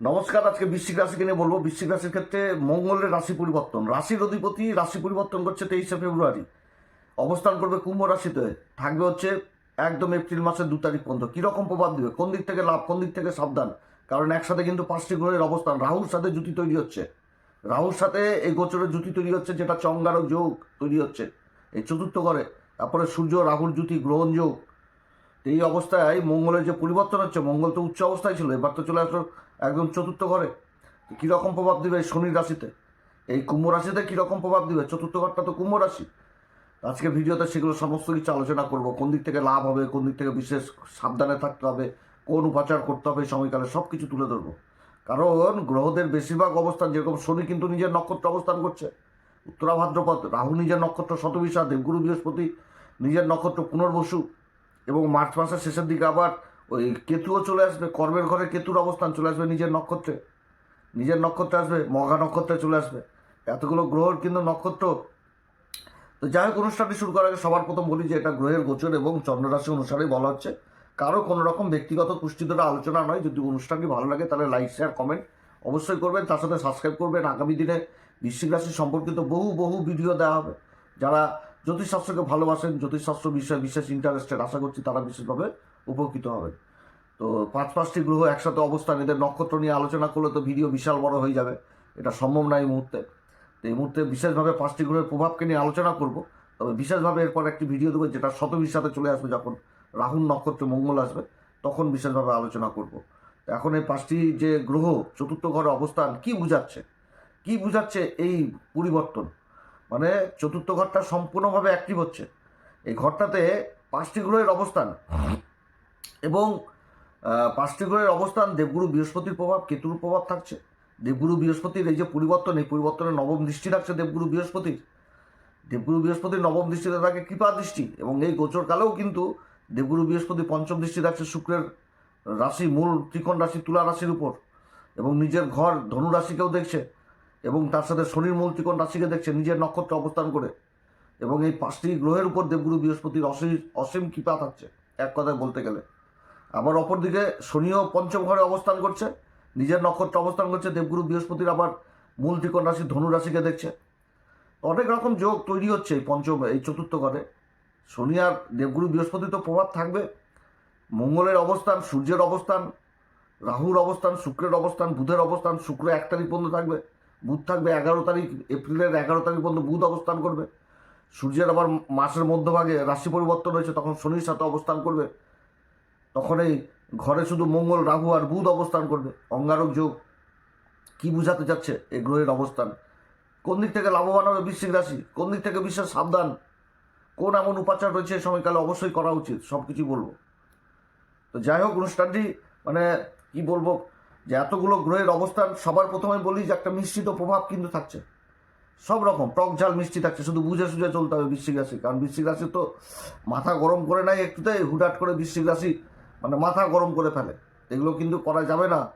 নমস্কার, আজকে বৃশ্চিক রাশিকে নিয়ে বলব। বৃশ্চিক রাশির ক্ষেত্রে মঙ্গলের রাশি পরিবর্তন। রাশির অধিপতি রাশি পরিবর্তন করছে তেইশে ফেব্রুয়ারি। অবস্থান করবে কুম্ভ রাশিতে। থাকবে হচ্ছে একদম এপ্রিল মাসের দু তারিখ পর্যন্ত। কীরকম প্রভাব দেবে? কোন দিক থেকে লাভ, কোন দিক থেকে সাবধান? কারণ একসাথে কিন্তু পাঁচটি গ্রহের অবস্থান। রাহুর সাথে জুতি তৈরি হচ্ছে। রাহুর সাথে এই গোচরের জুতি তৈরি হচ্ছে, যেটা চঙ্গারক যোগ তৈরি হচ্ছে। এই চতুর্থ ঘরে। তারপরে সূর্য, রাহুর জুতি গ্রহণ যোগ। এই অবস্থায় মঙ্গলের যে পরিবর্তন হচ্ছে, মঙ্গল তো উচ্চ অবস্থায় ছিল, এবার তো চলে আসলো একদম চতুর্থ ঘরে। কীরকম প্রভাব দিবে এই শনির রাশিতে? এই কুম্ভ রাশিতে কীরকম প্রভাব দিবে? চতুর্থ ঘরটা তো কুম্ভ রাশি। আজকে ভিডিওতে সেগুলো সমস্ত কিছু আলোচনা করব। কোন দিক থেকে লাভ হবে, কোন দিক থেকে বিশেষ সাবধানে থাকতে হবে, কোন উপাচার করতে হবে সময়কালে সব কিছু তুলে ধরবো। কারণ গ্রহদের বেশিরভাগ অবস্থান যেরকম শনি কিন্তু নিজের নক্ষত্র অবস্থান করছে। উত্তরা ভাদ্রপদ, রাহু নিজের নক্ষত্র শতবিশা, দেবগুরু বৃহস্পতি নিজের নক্ষত্র পুনর্বসু এবং মার্চ মাসের শেষের দিকে আবার ওই কেতুও চলে আসবে, কর্মের ঘরে কেতুর অবস্থান চলে আসবে নিজের নক্ষত্রে। নিজের নক্ষত্রে আসবে মঘা নক্ষত্রে চলে আসবে। এতগুলো গ্রহর কিন্তু নক্ষত্র। তো যাই হোক, অনুষ্ঠানটি শুরু করার আগে সবার প্রথম বলি যে এটা গ্রহের গোচর এবং চন্দ্ররাশি অনুসারেই বলা হচ্ছে। কারও কোনো রকম ব্যক্তিগত পুষ্টি দ্বারা আলোচনা নয়। যদি অনুষ্ঠানটি ভালো লাগে তাহলে লাইক শেয়ার কমেন্ট অবশ্যই করবেন। তার সাথে সাবস্ক্রাইব করবেন। আগামী দিনে বৃশ্চিক রাশি সম্পর্কিত বহু বহু ভিডিও দেওয়া হবে। যারা জ্যোতিষশাস্ত্রকে ভালোবাসেন, জ্যোতিষশাস্ত্র বিষয়ে বিশেষ ইন্টারেস্টেড আশা করছি তারা বিশেষভাবে উপকৃত হবেন তো পাঁচ পাঁচটি গ্রহ একসাথে অবস্থান, এদের নক্ষত্র নিয়ে আলোচনা করলে তো ভিডিও বিশাল বড় হয়ে যাবে। এটা সম্ভব নয় এই মুহূর্তে। তো এই মুহূর্তে বিশেষভাবে পাঁচটি গ্রহের প্রভাবকে নিয়ে আলোচনা করব। তবে বিশেষভাবে এরপর একটি ভিডিও দেবো, যেটা শতবির সাথে চলে আসবে যখন রাহুল নক্ষত্রে মঙ্গল আসবে, তখন বিশেষভাবে আলোচনা করব। তো এখন এই পাঁচটি যে গ্রহ, চতুর্থ ঘরে অবস্থান, কি বুঝাচ্ছে? কি বুঝাচ্ছে এই পরিবর্তন? মানে চতুর্থ ঘরটা সম্পূর্ণভাবে অ্যাক্টিভ হচ্ছে। এই ঘরটাতে পাঁচটি গ্রহের অবস্থান। এবং পাঁচটি গ্রহের অবস্থান দেবগুরু বৃহস্পতির প্রভাব, কেতুর প্রভাব থাকছে। দেবগুরু বৃহস্পতির এই যে পরিবর্তন, এই পরিবর্তনের নবম দৃষ্টি থাকছে দেবগুরু বৃহস্পতির। দেবগুরু বৃহস্পতির নবম দৃষ্টিতে থাকে কৃপা দৃষ্টি এবং এই গোচরকালেও কিন্তু দেবগুরু বৃহস্পতি পঞ্চম দৃষ্টি থাকছে শুক্রের রাশি, মূল ত্রিকোণ রাশি, তুলা রাশির উপর এবং নিজের ঘর ধনু রাশিকেও দেখছে এবং তার সাথে শনির মূল ত্রিকোণ রাশিকে দেখছে নিজের নক্ষত্রে অবস্থান করে এবং এই পাঁচটি গ্রহের উপর দেবগুরু বৃহস্পতির অসীম অসীম কৃপা থাকছে, এক কথায় বলতে গেলে। আবার অপরদিকে শনিও পঞ্চম ঘরে অবস্থান করছে, নিজের নক্ষত্র অবস্থান করছে, দেবগুরু বৃহস্পতির আবার মূল ত্রিকোণ রাশি ধনু রাশিকে দেখছে। অনেক রকম যোগ তৈরি হচ্ছে এই পঞ্চম, এই চতুর্থ ঘরে। শনি আর দেবগুরু বৃহস্পতি তো প্রভাব থাকবে। মঙ্গলের অবস্থান, সূর্যের অবস্থান, রাহুর অবস্থান, শুক্রের অবস্থান, বুধের অবস্থান, শুক্র এক তারিখ পর্যন্ত থাকবে। বুধ থাকবে এগারো তারিখ, এপ্রিলের এগারো তারিখ পর্যন্ত বুধ অবস্থান করবে। সূর্যের আবার মাসের মধ্যভাগে রাশি পরিবর্তন হয়েছে, তখন শনির সাথে অবস্থান করবে। তখন এই ঘরে শুধু মঙ্গল, রাহু আর বুধ অবস্থান করবে। অঙ্গারক যোগ কি বুঝাতে যাচ্ছে এই গ্রহের অবস্থান? কোন দিক থেকে লাভবান হবে বৃশ্চিক রাশি? কোন দিক থেকে বিশেষ সাবধান? কোন এমন উপাচার রয়েছে এই সময়কালে? অবশ্যই করা উচিত সব কিছুই বলব। তো যাই হোক, অনুষ্ঠানটি মানে কি বলব, যে এতগুলো গ্রহের অবস্থান, সবার প্রথমে বলি যে একটা মিশ্রিত প্রভাব কিন্তু থাকছে। সব রকম, টক ঝাল মিষ্টি থাকছে, শুধু বুঝে সুঝে চলতে হবে বৃশ্চিক রাশি। কারণ বৃশ্চিক রাশি তো মাথা গরম করে নাই একটুতেই, হুটহাট করে বৃশ্চিক রাশি মানে মাথা গরম করে ফেলে। এগুলো কিন্তু করা যাবে না।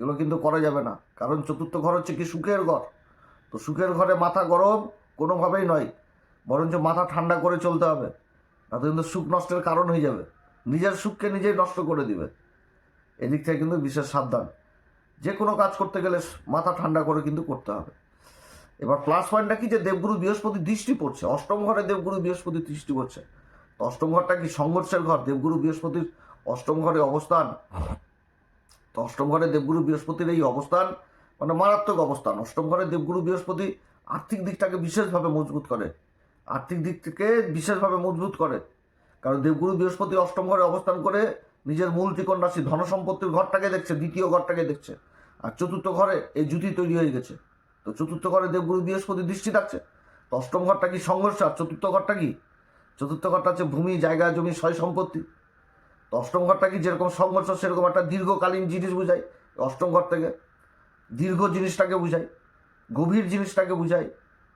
এগুলো কিন্তু করা যাবে না। কারণ চতুর্থ ঘর হচ্ছে কি? সুখের ঘর। তো সুখের ঘরে মাথা গরম কোনোভাবেই নয়। বরঞ্চ মাথা ঠান্ডা করে চলতে হবে। তাতে কিন্তু সুখ নষ্টের কারণ হয়ে যাবে। নিজের সুখকে নিজেই নষ্ট করে দিবে। এদিক থেকে কিন্তু বিশেষ সাবধান। যে কোনো কাজ করতে গেলে মাথা ঠান্ডা করে কিন্তু করতে হবে। এবার প্লাস পয়েন্টটা কি? যে দেবগুরু বৃহস্পতি দৃষ্টি পড়ছে। অষ্টম ঘরে দেবগুরু বৃহস্পতি দৃষ্টি পড়ছে। তো অষ্টম ঘরটা কি? সংঘর্ষের ঘর। দেবগুরু বৃহস্পতির অষ্টম ঘরে অবস্থান। তো অষ্টম ঘরে দেবগুরু বৃহস্পতির এই অবস্থান মানে মারাত্মক অবস্থান। অষ্টম ঘরে দেবগুরু বৃহস্পতি আর্থিক দিকটাকে বিশেষভাবে মজবুত করে। আর্থিক দিক থেকে বিশেষভাবে মজবুত করে। কারণ দেবগুরু বৃহস্পতি অষ্টম ঘরে অবস্থান করে নিজের মূল ত্রিকোণ রাশি ধনসম্পত্তির ঘরটাকে দেখছে, দ্বিতীয় ঘরটাকে দেখছে। আর চতুর্থ ঘরে এই জুতি তৈরি হয়ে গেছে। তো চতুর্থ ঘরে দেবগুরু বৃহস্পতি দৃষ্টি থাকছে। তো অষ্টম ঘরটা কি সংঘর্ষ? আর চতুর্থ ঘরটা কি? চতুর্থ ঘরটা হচ্ছে ভূমি, জায়গা, জমি সয় সম্পত্তি অষ্টম ঘরটা কি যেরকম সংঘর্ষ, সেরকম একটা দীর্ঘকালীন জিনিস বুঝায় অষ্টম ঘর থেকে দীর্ঘ জিনিসটাকে বুঝায় গভীর জিনিসটাকে বুঝায়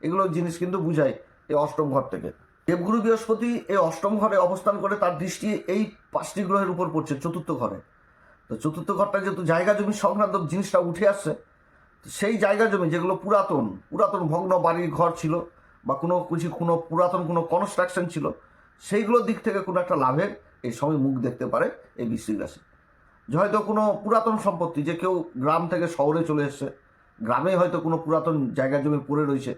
এগুলো জিনিস কিন্তু বুঝায় এই অষ্টম ঘর থেকে। দেবগুরু বৃহস্পতি এই অষ্টম ঘরে অবস্থান করে তার দৃষ্টি এই পাঁচটি গ্রহের উপর পড়ছে, চতুর্থ ঘরে। তো চতুর্থ ঘরটা যেহেতু জায়গা জমি সংক্রান্ত জিনিসটা উঠে আসছে সেই জায়গা জমি যেগুলো পুরাতন পুরাতন ভগ্ন বাড়ির ঘর ছিল বা কোনো কিছু, কোনো পুরাতন কোনো কনস্ট্রাকশন ছিল, সেইগুলোর দিক থেকে কোনো একটা লাভের এই সময় মুখ দেখতে পারে এই বৃশ্চিক রাশি। যে হয়তো কোনো পুরাতন সম্পত্তি, যে কেউ গ্রাম থেকে শহরে চলে এসছে, গ্রামে হয়তো কোনো পুরাতন জায়গা জমি পড়ে রয়েছে,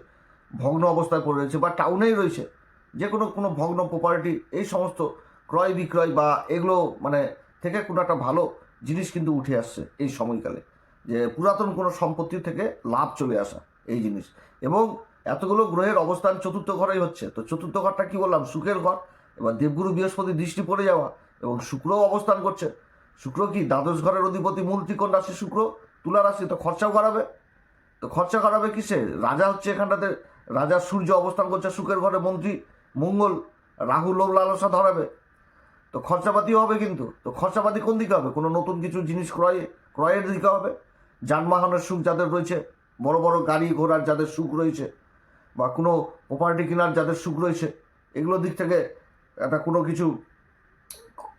ভগ্ন অবস্থায় পড়ে রয়েছে বা টাউনেই রয়েছে, যে কোনো কোনো ভগ্ন প্রপার্টি এই সমস্ত ক্রয় বিক্রয় বা এগুলো মানে থেকে কোনো একটা ভালো জিনিস কিন্তু উঠে আসছে এই সময়কালে, যে পুরাতন কোনো সম্পত্তি থেকে লাভ চলে আসা এই জিনিস। এবং এতগুলো গ্রহের অবস্থান চতুর্থ ঘরেই হচ্ছে, তো চতুর্থ ঘরটা কি বললাম? সুখের ঘর। এবার দেবগুরু বৃহস্পতি দৃষ্টি পড়ে যাওয়া এবং শুক্রও অবস্থান করছে। শুক্র কি দ্বাদশ ঘরের অধিপতি মূল ত্রিকোণ রাশি শুক্র? তুলা রাশি, তো খরচাও করাবে তো খরচা করাবে কিসে? রাজা হচ্ছে এখানটাতে, রাজা সূর্য অবস্থান করছে সুখের ঘরে, মন্ত্রী মঙ্গল, রাহু লোভ লালসা ধরাবে। তো খরচাপাতিও হবে কিন্তু। তো খরচাপাতি কোন দিকে হবে? কোনো নতুন কিছু জিনিস ক্রয়ে, ক্রয়ের দিকে হবে? যানবাহনের সুখ যাদের রয়েছে, বড় বড় গাড়ি ঘোড়ার যাদের সুখ রয়েছে, বা কোনো প্রপার্টি কেনার যাদের সুখ রয়েছে এগুলোর দিক থেকে একটা কোনো কিছু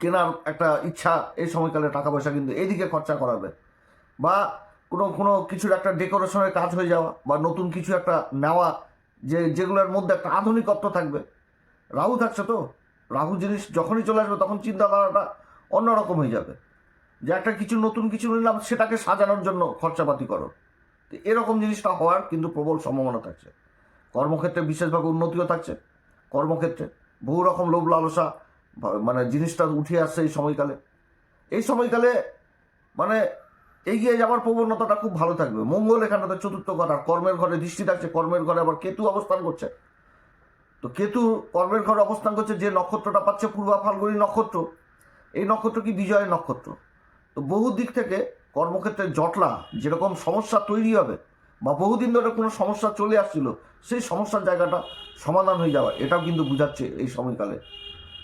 কেনার একটা ইচ্ছা এই সময়কালে টাকা পয়সা কিন্তু এইদিকে খরচা করাবে। বা কোনো কোনো কিছুর একটা ডেকোরেশনের কাজ হয়ে যাওয়া বা নতুন কিছু একটা নেওয়া, যে, যেগুলোর মধ্যে একটা আধুনিকত্ব থাকবে। রাহু থাকছে তো? রাহু জিনিস যখনই চলে আসবে তখন চিন্তাধারাটা অন্যরকম হয়ে যাবে। যে একটা কিছু নতুন কিছু নিলাম সেটাকে সাজানোর জন্য খরচাপাতি করো। তো এরকম জিনিসটা হওয়ার কিন্তু প্রবল সম্ভাবনা থাকছে। কর্মক্ষেত্রে বিশেষভাবে উন্নতিও থাকছে। কর্মক্ষেত্রে বহু রকম লোভ লালসা মানে জিনিসটা উঠে আসছে এই সময়কালে। এই সময়কালে মানে এগিয়ে যাওয়ার প্রবণতাটা খুব ভালো থাকবে। মঙ্গল এখানটাতে চতুর্থ ঘর, আর কর্মের ঘরে দৃষ্টি থাকছে। কর্মের ঘরে আবার কেতু অবস্থান করছে। তো কেতু কর্মের ঘরে অবস্থান করছে, যে নক্ষত্রটা পাচ্ছে পূর্বা ফাল্গুনী নক্ষত্র। এই নক্ষত্র কি বিজয়ের নক্ষত্র? তো বহু দিক থেকে কর্মক্ষেত্রে জটলা, যেরকম সমস্যা তৈরি হবে বা বহুদিন ধরে কোনো সমস্যা চলে আসছিল, সেই সমস্যার জায়গাটা সমাধান হয়ে যাওয়া, এটাও কিন্তু বুঝাচ্ছে এই সময়কালে।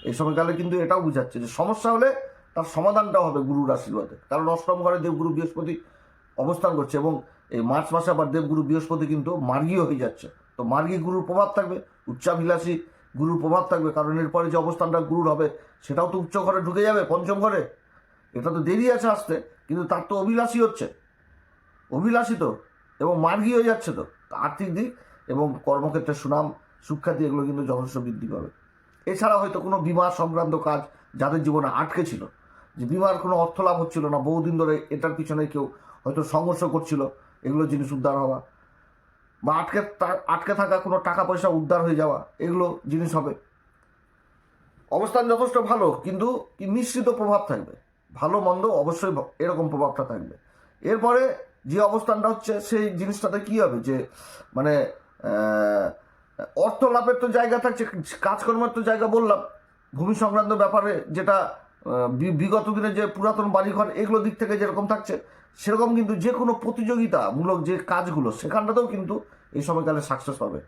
এই সময়কালে কিন্তু এটাও বুঝাচ্ছে যে সমস্যা হলে তার সমাধানটা হবে গুরুর আশীর্বাদে। কারণ অষ্টম ঘরে দেবগুরু বৃহস্পতি অবস্থান করছে এবং এই মার্চ মাসে আবার দেবগুরু বৃহস্পতি কিন্তু মার্গীয় হয়ে যাচ্ছে। তো মার্গী গুরুর প্রভাব থাকবে, উচ্চাভিলাষী গুরুর প্রভাব থাকবে, কারণ এরপরে যে অবস্থানটা গুরুর হবে, সেটাও তো উচ্চ ঘরে ঢুকে যাবে, পঞ্চম ঘরে। এটা তো দেরি আছে আসতে, কিন্তু তার তো অভিলাষী হচ্ছে। অভিলাষী তো। এবং মার্গী হয়ে যাচ্ছে তো। আর্থিক দিক এবং কর্মক্ষেত্রে সুনাম, সুখ্যাতি, এগুলো কিন্তু যথেষ্ট বৃদ্ধি পাবে। এছাড়া হয়তো কোনো বিমা সংক্রান্ত কাজ যাদের জীবনে আটকে ছিল, যে বিমার কোনো অর্থ লাভ হচ্ছিল না, বহুদিন ধরে এটার পিছনে কেউ হয়তো সংঘর্ষ করছিল, এগুলো জিনিস উদ্ধার হওয়া বা আটকে আটকে থাকা কোনো টাকা পয়সা উদ্ধার হয়ে যাওয়া, এগুলো জিনিস হবে। অবস্থান যথেষ্ট ভালো, কিন্তু মিশ্রিত প্রভাব থাকবে? ভালো, মন্দ অবশ্যই এরকম প্রভাবটা থাকবে। এরপরে যে অবস্থানটা হচ্ছে, সেই জিনিসটাতে কি হবে? যে মানে অর্থ লাভের তো জায়গা থাকছে, কাজকর্মের তো জায়গা বললাম। ভূমি সংক্রান্ত ব্যাপারে যেটা বিগত দিনে যে পুরাতন বাড়িঘর, এগুলো দিক থেকে যেরকম থাকছে, সেরকম কিন্তু যে কোনো প্রতিযোগিতামূলক যে কাজগুলো, সেখানটাতেও কিন্তু এই সময়কালে সাকসেস পাবে।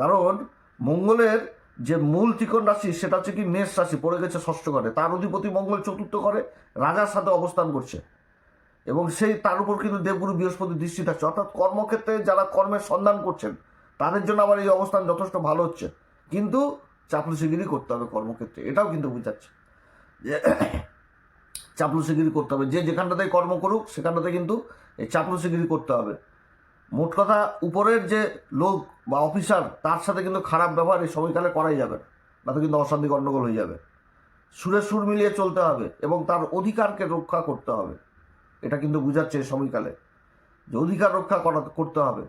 কারণ, মঙ্গলের যে মূল ত্রিকোণ রাশি, সেটা হচ্ছে কি, মেষ রাশি, পড়ে গেছে ষষ্ঠ ঘরে। তার অধিপতি মঙ্গল চতুর্থ ঘরে, রাজার সাথে অবস্থান করছে। এবং সেই তার উপর কিন্তু দেবগুরু বৃহস্পতি দৃষ্টি থাকছে। অর্থাৎ কর্মক্ষেত্রে যারা কর্মের সন্ধান করছেন, তাদের জন্য আবার এই অবস্থান যথেষ্ট ভালো হচ্ছে। কিন্তু চাপলুসিগিরি করতে হবে কর্মক্ষেত্রে, এটাও কিন্তু বুঝাচ্ছে। যে চাপলুসিগিরি করতে হবে। যে যেখানটাতে কর্ম করুক, সেখানটাতে কিন্তু এই চাপলুসিগিরি করতে হবে। মোট কথা, উপরের যে লোক বা অফিসার, তার সাথে কিন্তু খারাপ ব্যবহার এই সময়কালে করাই যাবে না। তো কিন্তু অশান্তি গণ্ডগোল হয়ে যাবে। সুরে সুর মিলিয়ে চলতে হবে এবং তার অধিকারকে রক্ষা করতে হবে। এটা কিন্তু বুঝাচ্ছে এই সময়কালে। যে অধিকার রক্ষা করা করতে হবে।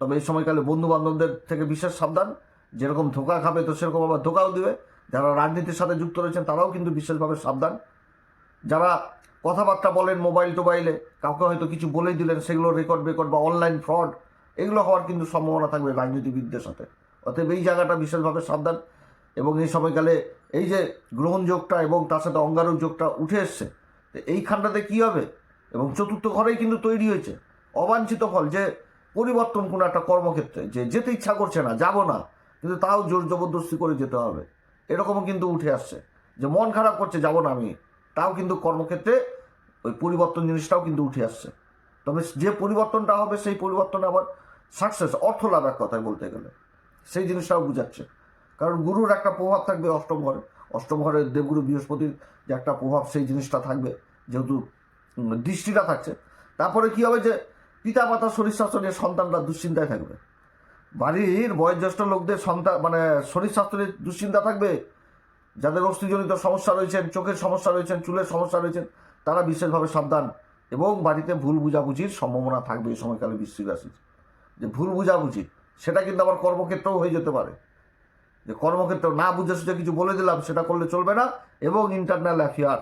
তবে এই সময়কালে বন্ধু বান্ধবদের থেকে বিশেষ সাবধান। যেরকম ধোকা খাবে, তো সেরকম আবার ধোকাও দিবে। যারা রাজনীতির সাথে যুক্ত রয়েছেন, তারাও কিন্তু বিশেষভাবে সাবধান। যারা কথাবার্তা বলেন মোবাইল টোবাইলে, কাউকে হয়তো কিছু বলেই দিলেন, সেগুলো রেকর্ড রেকর্ড বা অনলাইন ফ্রড এগুলো হওয়ার কিন্তু সম্ভাবনা থাকবে রাজনীতিবিদদের সাথে। অতএব এই জায়গাটা বিশেষভাবে সাবধান এবং এই সময়কালে এই যে গ্রহণযোগটা এবং তার সাথে অঙ্গারক যোগটা উঠে এসছে এইখানটাতে কী হবে? এবং চতুর্থ ঘরেই কিন্তু তৈরি হয়েছে। অবাঞ্ছিত ফল যে পরিবর্তন কোনো একটা কর্মক্ষেত্রে, যে যেতে ইচ্ছা করছে না, যাব না, কিন্তু তাও জোর জবরদস্তি করে যেতে হবে। এরকমও কিন্তু উঠে আসছে যে মন খারাপ করছে, যাব না আমি। তাও কিন্তু কর্মক্ষেত্রে ওই পরিবর্তন জিনিসটাও কিন্তু উঠে আসছে। তবে যে পরিবর্তনটা হবে, সেই পরিবর্তন আবার সাকসেস অর্থ লাভ এক কথায় বলতে গেলে। সেই জিনিসটাও বুঝাচ্ছে। কারণ গুরুর একটা প্রভাব থাকবে অষ্টম ঘরে। অষ্টম ঘরে দেবগুরু বৃহস্পতির যে একটা প্রভাব, সেই জিনিসটা থাকবে। যেহেতু দৃষ্টিটা থাকছে। তারপরে কি হবে যে পিতা মাতা শরীর স্বাস্থ্য নিয়ে সন্তানরা দুশ্চিন্তায় থাকবে। বাড়ির বয়োজ্যেষ্ঠ লোকদের সন্তান মানে শরীর স্বাস্থ্য নিয়ে দুশ্চিন্তা থাকবে। যাদের অস্থিজনিত সমস্যা রয়েছেন, চোখের সমস্যা রয়েছেন, চুলের সমস্যা রয়েছেন, তারা বিশেষভাবে সাবধান এবং বাড়িতে ভুল বুঝাবুঝির সম্ভাবনা থাকবে এই সময়কালে বৃশ্চিক রাশির। যে ভুল বুঝাবুঝি, সেটা কিন্তু আবার কর্মক্ষেত্রেও হয়ে যেতে পারে। যে কর্মক্ষেত্র না বুঝে সুঝে কিছু বলে দিলাম, সেটা করলে চলবে না এবং ইন্টারনাল অ্যাফেয়ার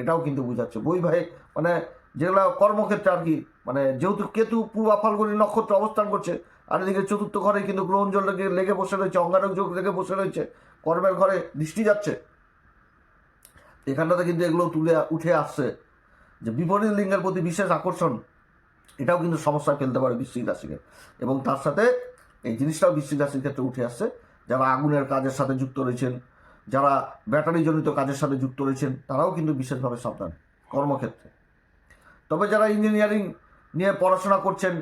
এটাও কিন্তু বুঝাচ্ছে। বৈবাহিক মানে যেগুলো কর্মক্ষেত্রে আর কি মানে যেহেতু কেতু পূর্বা ফাল্গুনি নক্ষত্র অবস্থান করছে, আর এদিকে চতুর্থ ঘরে কিন্তু গ্রহণজল লেগে লেগে বসে রয়েছে, অঙ্গারক যোগ লেগে বসে রয়েছে, কর্মের ঘরে দৃষ্টি যাচ্ছে। এখানটাতে কিন্তু এগুলো তুলে উঠে আসছে। যে বিপরীত লিঙ্গের প্রতি বিশেষ আকর্ষণ, এটাও কিন্তু সমস্যা ফেলতে পারে বৃশ্চিক রাশিকে। এবং তার সাথে এই জিনিসটাও বৃশ্চিক রাশির ক্ষেত্রে উঠে আসছে, যারা আগুনের কাজের সাথে যুক্ত রয়েছেন যারা ব্যাটারিজনিত কাজের সাথে যুক্ত রয়েছেন, তারাও কিন্তু বিশেষভাবে সাবধান কর্মক্ষেত্রে। তবে যারা ইঞ্জিনিয়ারিং নিয়ে পড়াশোনা করছেন,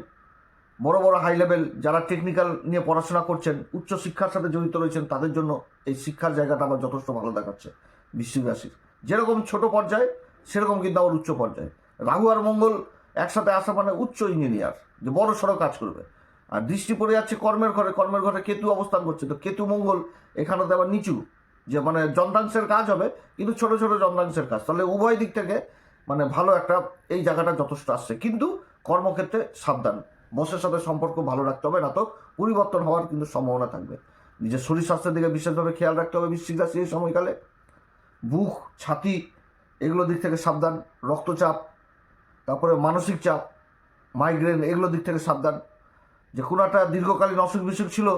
বড় বড় হাই লেভেল যারা টেকনিক্যাল নিয়ে পড়াশোনা করছেন, উচ্চ শিক্ষার সাথে জড়িত রয়েছেন, তাদের জন্য এই শিক্ষার জায়গাটা আবার যথেষ্ট ভালো দেখাচ্ছে রাশির যেরকম ছোট পর্যায়ে, সেরকম কিন্তু আবার উচ্চ পর্যায়ে। রাহু আর মঙ্গল একসাথে আসা মানে উচ্চ ইঞ্জিনিয়ার যে বড় সড়ো কাজ করবে। আর দৃষ্টি পড়ে যাচ্ছে কর্মের ঘরে কর্মের ঘরে কেতু অবস্থান করছে, তো কেতু মঙ্গল এখানে তো আবার নিচু। যে মানে যন্ত্রাংশের কাজ হবে, কিন্তু ছোট ছোট যন্ত্রাংশের কাজ। তাহলে উভয় দিক থেকে মানে ভালো একটা এই জায়গাটা যথেষ্ট আসছে। কিন্তু কর্মক্ষেত্রে সাবধান। বসের সাথে সম্পর্ক ভালো রাখতে হবে, না তো পরিবর্তন হওয়ার কিন্তু সম্ভাবনা থাকবে। নিজের শরীর স্বাস্থ্যের দিকে বিশেষভাবে খেয়াল রাখতে হবে বৃশ্চিক রাশি এই সময়কালে। বুক, ছাতি, এগুলো দিক থেকে সাবধান। রক্তচাপ, তারপরে মানসিক চাপ, মাইগ্রেন, এগুলো দিক থেকে সাবধান। যে কোনো একটা দীর্ঘকালীন অসুখ বিসুখ ছিল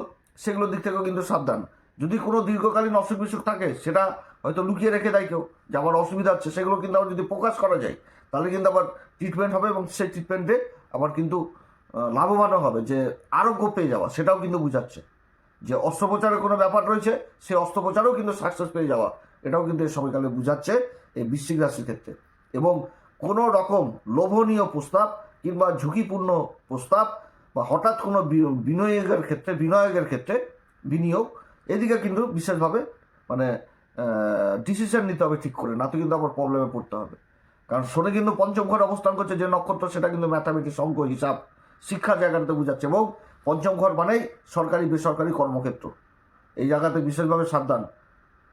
সেগুলোর দিক থেকেও কিন্তু সাবধান। যদি কোনো দীর্ঘকালীন অসুখ বিসুখ থাকে, সেটা হয়তো লুকিয়ে রেখে দেয় কেউ, যে আমার অসুবিধা হচ্ছে, সেগুলো কিন্তু আবার যদি প্রকাশ করা যায়, তাহলে কিন্তু আবার ট্রিটমেন্ট হবে এবং সেই ট্রিটমেন্টে আবার কিন্তু লাভবানও হবে, যে আরোগ্য পেয়ে যাওয়া, সেটাও কিন্তু বুঝাচ্ছে। যে অস্ত্রোপচারের কোনো ব্যাপার রয়েছে, সেই অস্ত্রোপচারেও কিন্তু সাকসেস পেয়ে যাওয়া, এটাও কিন্তু এই সময়কালে বুঝাচ্ছে এই বৃশ্চিক রাশির ক্ষেত্রে। এবং কোনো রকম লোভনীয় প্রস্তাব কিংবা ঝুঁকিপূর্ণ প্রস্তাব বা হঠাৎ কোনো বিনিয়োগের ক্ষেত্রে বিনিয়োগের ক্ষেত্রে বিনিয়োগ এদিকে কিন্তু বিশেষভাবে মানে ডিসিশন নিতে হবে ঠিক করে, না তো কিন্তু আবার প্রবলেমে পড়তে হবে। কারণ শনি কিন্তু পঞ্চম ঘরে অবস্থান করছে যে নক্ষত্র, সেটা কিন্তু ম্যাথামেটিক্স অঙ্ক হিসাব শিক্ষার জায়গাটাতে বোঝাচ্ছে এবং পঞ্চম ঘর মানেই সরকারি, বেসরকারি কর্মক্ষেত্র। এই জায়গাতে বিশেষভাবে সাবধান।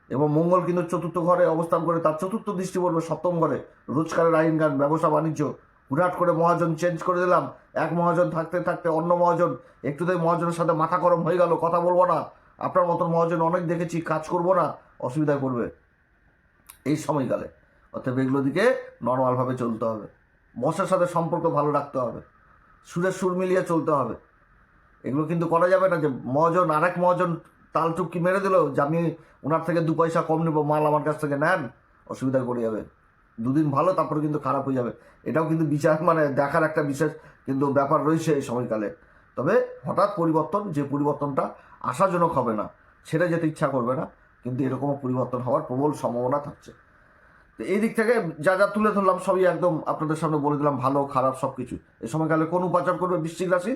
এবং মঙ্গল কিন্তু চতুর্থ ঘরে অবস্থান করে, তার চতুর্থ দৃষ্টি পড়বে সপ্তম ঘরে। রোজগারের আইন গান, ব্যবসা, বাণিজ্য। হুটহাট করে মহাজন চেঞ্জ করে দিলাম। এক মহাজন থাকতে থাকতে অন্য মহাজন, একটুতেই মহাজনের সাথে মাথা গরম হয়ে গেল, কথা বলব না। আপনার মতন মহাজন অনেক দেখেছি, কাজ করব না অসুবিধায় পড়বে এই সময়কালে। অর্থাৎ এগুলো দিকে নর্মালভাবে চলতে হবে। বসের সাথে সম্পর্ক ভালো রাখতে হবে। সুরের সুর মিলিয়ে চলতে হবে। এগুলো কিন্তু করা যাবে না যে মহাজন, আরেক মহাজন তাল টুপকি মেরে দিল যে আমি ওনার থেকে দু পয়সা কম নেব, মাল আমার কাছ থেকে নেন অসুবিধায় পড়ে যাবে। দুদিন ভালো, তারপরে কিন্তু খারাপ হয়ে যাবে। এটাও কিন্তু বিচার মানে দেখার একটা বিশেষ কিন্তু ব্যাপার রয়েছে এই সময়কালে। তবে হঠাৎ পরিবর্তন, যে পরিবর্তনটা আশাজনক হবে না। ছেড়ে যেতে ইচ্ছা করবে না, কিন্তু এরকমও পরিবর্তন হওয়ার প্রবল সম্ভাবনা থাকছে। তো এই দিক থেকে যা যা তুলে ধরলাম সবই একদম আপনাদের সামনে বলে দিলাম, ভালো, খারাপ সব কিছু। এ সময়কালে কোন উপাচার করবে বৃশ্চিক রাশি?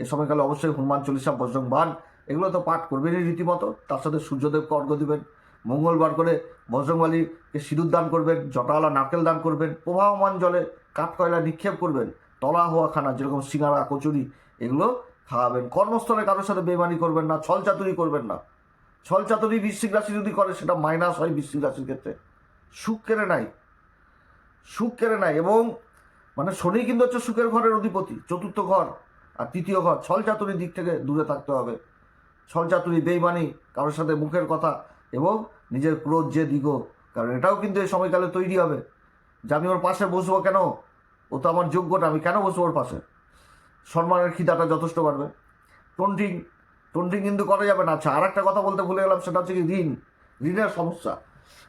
এই সময়কালে অবশ্যই হনুমান চল্লিশা, বজরং বান, এগুলো তো পাঠ করবেনই রীতিমতো। তার সাথে সূর্যদেবকে অর্ঘ দিবেন, মঙ্গলবার করে বজরংবালিকে সিঁদুর দান করবেন জটাওয়ালা নারকেল দান করবেন, প্রবাহমান জলে কাঠ কয়লা নিক্ষেপ করবেন, তলা হওয়া খানা যেরকম সিঙ্গারা কচুরি, এগুলো খাওয়াবেন। কর্মস্থলে কারোর সাথে বেমানি করবেন না ছল চাতুরি করবেন না। ছল চাতুরি বৃশ্চিক রাশি যদি করে, সেটা মাইনাস হয় বৃশ্চিক রাশির ক্ষেত্রে। সুখ কেড়ে নাই সুখ কেড়ে নাই এবং মানে শনি কিন্তু হচ্ছে সুখের ঘরের অধিপতি, চতুর্থ ঘর আর তৃতীয় ঘর। ছল চাতুরির দিক থেকে দূরে থাকতে হবে। ছল চাতুরি বেইমানি, কারোর সাথে মুখের কথা এবং নিজের ক্রোধ যে দিগ কারণ এটাও কিন্তু এই সময়কালে তৈরি হবে। যে আমি ওর পাশে বসবো কেন? ও তো আমার যোগ্যটা, আমি কেন বসবো ওর পাশে? সম্মানের খিদাটা যথেষ্ট বাড়বে। টন্টিং টন্টিং কিন্তু করা যাবে না। আচ্ছা আর একটা কথা বলতে ভুলে গেলাম, সেটা হচ্ছে কি ঋণ। ঋণের সমস্যা।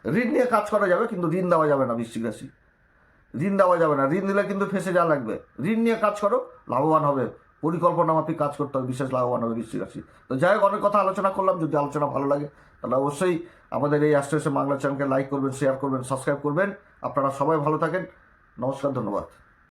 ঋণ নিয়ে কাজ করা যাবে, কিন্তু ঋণ দেওয়া যাবে না বৃশ্চিক রাশি। ঋণ দেওয়া যাবে না। ঋণ দিলে কিন্তু ফেসে যা লাগবে। ঋণ নিয়ে কাজ করো, লাভবান হবে। পরিকল্পনা মাফিক কাজ করতে হবে, বিশেষ লাভবান হবে বৃশ্চিক রাশি। তো যাই হোক, অনেক কথা আলোচনা করলাম। যদি আলোচনা ভালো লাগে, তাহলে অবশ্যই আমাদের এই আস্তে আস্তে বাংলা চ্যানেলকে লাইক করবেন শেয়ার করবেন সাবস্ক্রাইব করবেন। আপনারা সবাই ভালো থাকেন। নমস্কার, ধন্যবাদ।